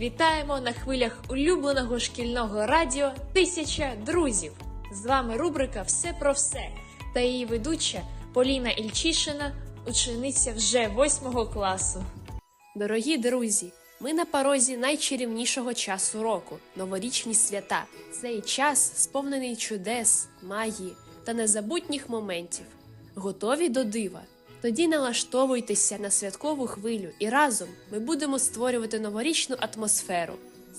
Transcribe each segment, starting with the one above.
вітаємо на хвилях улюбленого шкільного радіо Тисяча друзів. З вами рубрика Все про все та її ведуча Поліна Ільчишина, учениця вже восьмого класу. Дорогі друзі, ми на порозі найчарівнішого часу року новорічні свята. Цей час сповнений чудес, магії та незабутніх моментів. Готові до дива? Тоді налаштовуйтеся на святкову хвилю і разом ми будемо створювати новорічну атмосферу.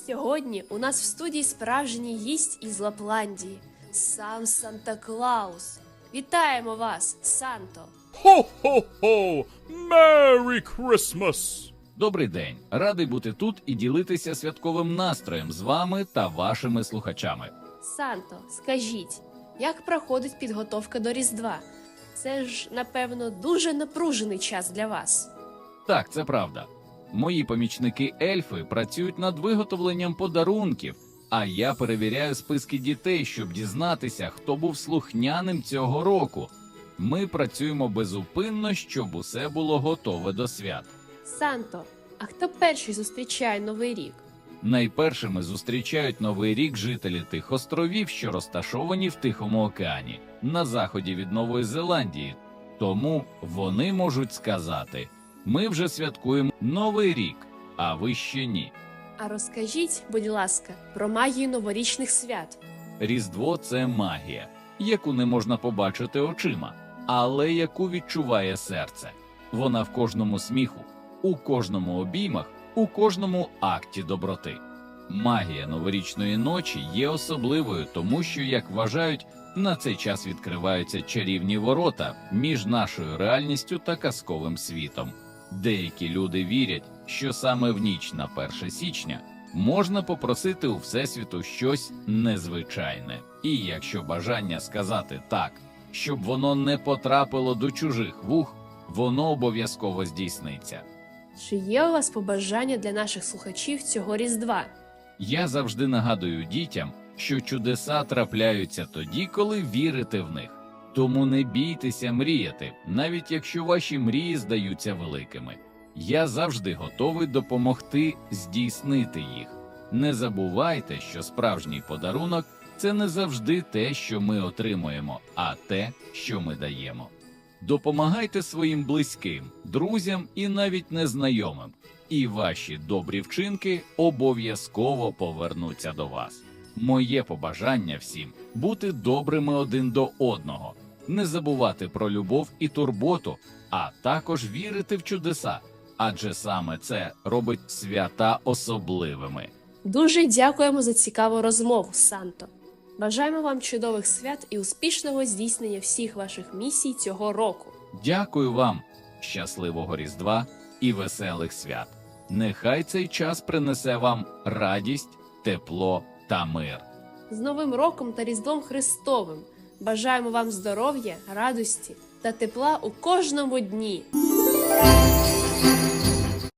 Сьогодні у нас в студії справжній гість із Лапландії сам Санта Клаус. Вітаємо вас, Санто! Ho! Merry Christmas! Добрий день, радий бути тут і ділитися святковим настроєм з вами та вашими слухачами. Санто, скажіть, як проходить підготовка до Різдва? Це ж, напевно, дуже напружений час для вас. Так, це правда. Мої помічники ельфи працюють над виготовленням подарунків, а я перевіряю списки дітей, щоб дізнатися, хто був слухняним цього року. Ми працюємо безупинно, щоб усе було готове до свят. Санто, а хто перший зустрічає Новий рік? Найпершими зустрічають новий рік жителі тих островів, що розташовані в Тихому океані, на заході від Нової Зеландії. Тому вони можуть сказати: ми вже святкуємо новий рік, а ви ще ні. А розкажіть, будь ласка, про магію новорічних свят. Різдво це магія, яку не можна побачити очима, але яку відчуває серце. Вона в кожному сміху, у кожному обіймах, у кожному акті доброти. Магія новорічної ночі є особливою, тому що, як вважають, на цей час відкриваються чарівні ворота між нашою реальністю та казковим світом. Деякі люди вірять, що саме в ніч на 1 січня можна попросити у Всесвіту щось незвичайне. І якщо бажання сказати так, щоб воно не потрапило до чужих вух, воно обов'язково здійсниться. Чи є у вас побажання для наших слухачів цього Різдва? Я завжди нагадую дітям, що чудеса трапляються тоді, коли вірите в них. Тому не бійтеся мріяти, навіть якщо ваші мрії здаються великими. Я завжди готовий допомогти здійснити їх. Не забувайте, що справжній подарунок це не завжди те, що ми отримуємо, а те, що ми даємо. Допомагайте своїм близьким, друзям і навіть незнайомим, і ваші добрі вчинки обов'язково повернуться до вас. Моє побажання всім бути добрими один до одного, не забувати про любов і турботу, а також вірити в чудеса, адже саме це робить свята особливими. Дуже дякуємо за цікаву розмову, Санто. Бажаємо вам чудових свят і успішного здійснення всіх ваших місій цього року. Дякую вам, щасливого Різдва і веселих свят. Нехай цей час принесе вам радість, тепло та мир. З Новим роком та Різдвом Христовим бажаємо вам здоров'я, радості та тепла у кожному дні.